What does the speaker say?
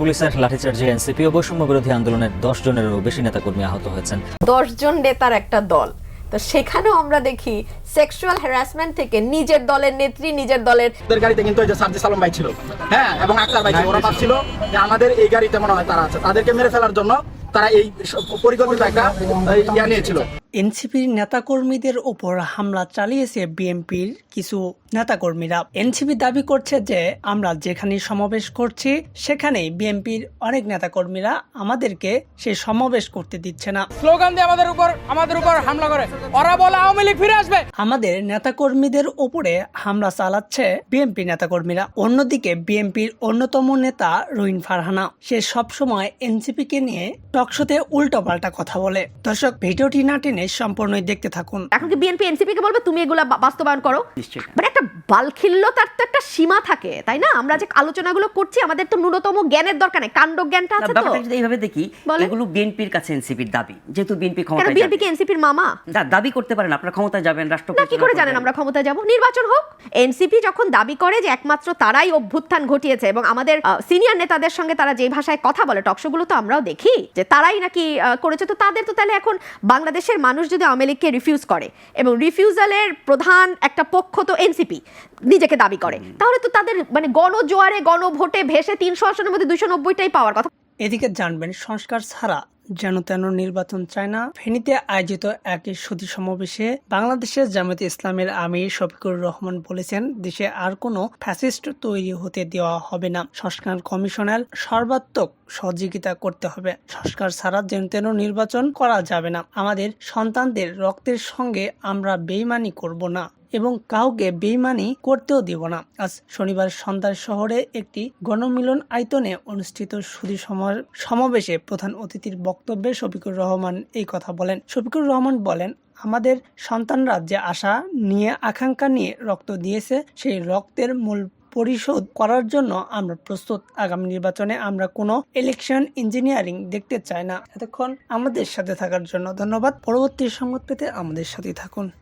পুলিশের লাঠিচার্জে এনসিপি ও বৈষম্য বিরোধী আন্দোলনের দশ জনেরও বেশি নেতাকর্মী আহত হয়েছেন। দশজন নেতার একটা দল। তো সেখানেও আমরা দেখি সেক্সুয়াল হ্যারাসমেন্ট থেকে নিজের দলের নেত্রী নিজের দলের ওদের গাড়িতে কিন্তু ওই যে সার্জি সালম ভাই ছিল। হ্যাঁ এবং আক্তার ভাই ছিল। ওরা ভাবছিল যে আমাদের এই গাড়িতে মনে হয় তারা আছে। তাদেরকে মেরে ফেলার জন্য তারা এই পরিকল্পিত একটা ইয়া নিয়েছিল। এনসিপির নেতাকর্মীদের ওপর হামলা চালিয়েছে বিএনপির কিছু নেতাকর্মীরা। এনসিপি দাবি করছে যে আমরা যেখানে সমাবেশ করছি সেখানেই বিএনপির অনেক নেতাকর্মীরা আমাদেরকে সেই সমাবেশ করতে দিচ্ছে না। স্লোগান দিয়ে আমাদের উপর আমাদের উপর হামলা করে। ওরা বলে আওয়ামী লীগ ফিরে আসবে। আমাদের নেতাকর্মীদের ওপরে হামলা চালাচ্ছে বিএনপি নেতাকর্মীরা। অন্যদিকে বিএনপির অন্যতম নেতা রহিন ফারহানা সে সবসময় এনসিপিকে নিয়ে টকশোতে উল্টো পাল্টা কথা বলে। দর্শক ভিডিওটি না টেনে সম্পূর্ণই দেখতে থাকুন। এখন কি বিএনপি এনসিপি কে বলবে? তুমি এগুলা বা- বাস্তবায়ন করো। মানে একটা বালখিল্যতার তো একটা সীমা থাকে তাই না? আমরা যে আলোচনাগুলো করছি আমাদের তো ন্যূনতম জ্ঞানের দরকার নেই কাণ্ড জ্ঞানটা আছে তো। যদি এইভাবে দেখি। এগুলো বিএনপির কাছে এনসিপির দাবি যেহেতু বিএনপি ক্ষমতায় বিএনপি কি এনসিপির মামা? দাবি করতে পারেন আপনার ক্ষমতায় যাবেন রাষ্ট্র না কি করে জানেন আমরা ক্ষমতায় যাব? নির্বাচন হোক এনসিপি যখন দাবি করে যে একমাত্র তারাই অভ্যুত্থান ঘটিয়েছে এবং আমাদের সিনিয়র নেতাদের সঙ্গে তারা যে ভাষায় কথা বলে টকশোগুলো তো আমরাও দেখি যে তারাই নাকি করেছে তো তাদের তো তাহলে এখন বাংলাদেশের মানুষ যদি আওয়ামী রিফিউজ করে এবং রিফিউজালের প্রধান একটা পক্ষ তো এনসিপি নিজেকে দাবি করে। তাহলে তো তাদের মানে গণজোয়ারে, গণভোটে ভেসে তিনশো আসনের মধ্যে দুইশো নব্বইটাই পাওয়ার কথা। এদিকে জানবেন, সংস্কার ছাড়া যেন তেন নির্বাচন চায় না। ফেনীতে আয়োজিত এক সুদী সমাবেশে বাংলাদেশের জামায়াতে ইসলামের আমির শফিকুর রহমান বলেছেন, দেশে আর কোনো ফ্যাসিস্ট তৈরি হতে দেওয়া হবে না। সংস্কার কমিশনের সর্বাত্মক সহযোগিতা করতে হবে। সংস্কার ছাড়া যেন তেন নির্বাচন করা যাবে না। আমাদের সন্তানদের রক্তের সঙ্গে আমরা বেইমানি করব না। এবং কাউকে বেইমানি করতেও দিব না। আজ শনিবার সন্ধ্যার শহরে একটি গণমিলন আয়তনে অনুষ্ঠিত সমা- সমাবেশে প্রধান অতিথির বক্তব্যে শফিকুর রহমান এই কথা বলেন। শফিকুর রহমান বলেন, আমাদের সন্তানরা যে আশা নিয়ে, আকাঙ্ক্ষা নিয়ে রক্ত দিয়েছে, সেই রক্তের মূল পরিশোধ করার জন্য আমরা প্রস্তুত। আগামী নির্বাচনে আমরা কোনো ইলেকশন ইঞ্জিনিয়ারিং দেখতে চাই না। এতক্ষণ আমাদের সাথে থাকার জন্য ধন্যবাদ। পরবর্তী সংবাদ পেতে আমাদের সাথে থাকুন।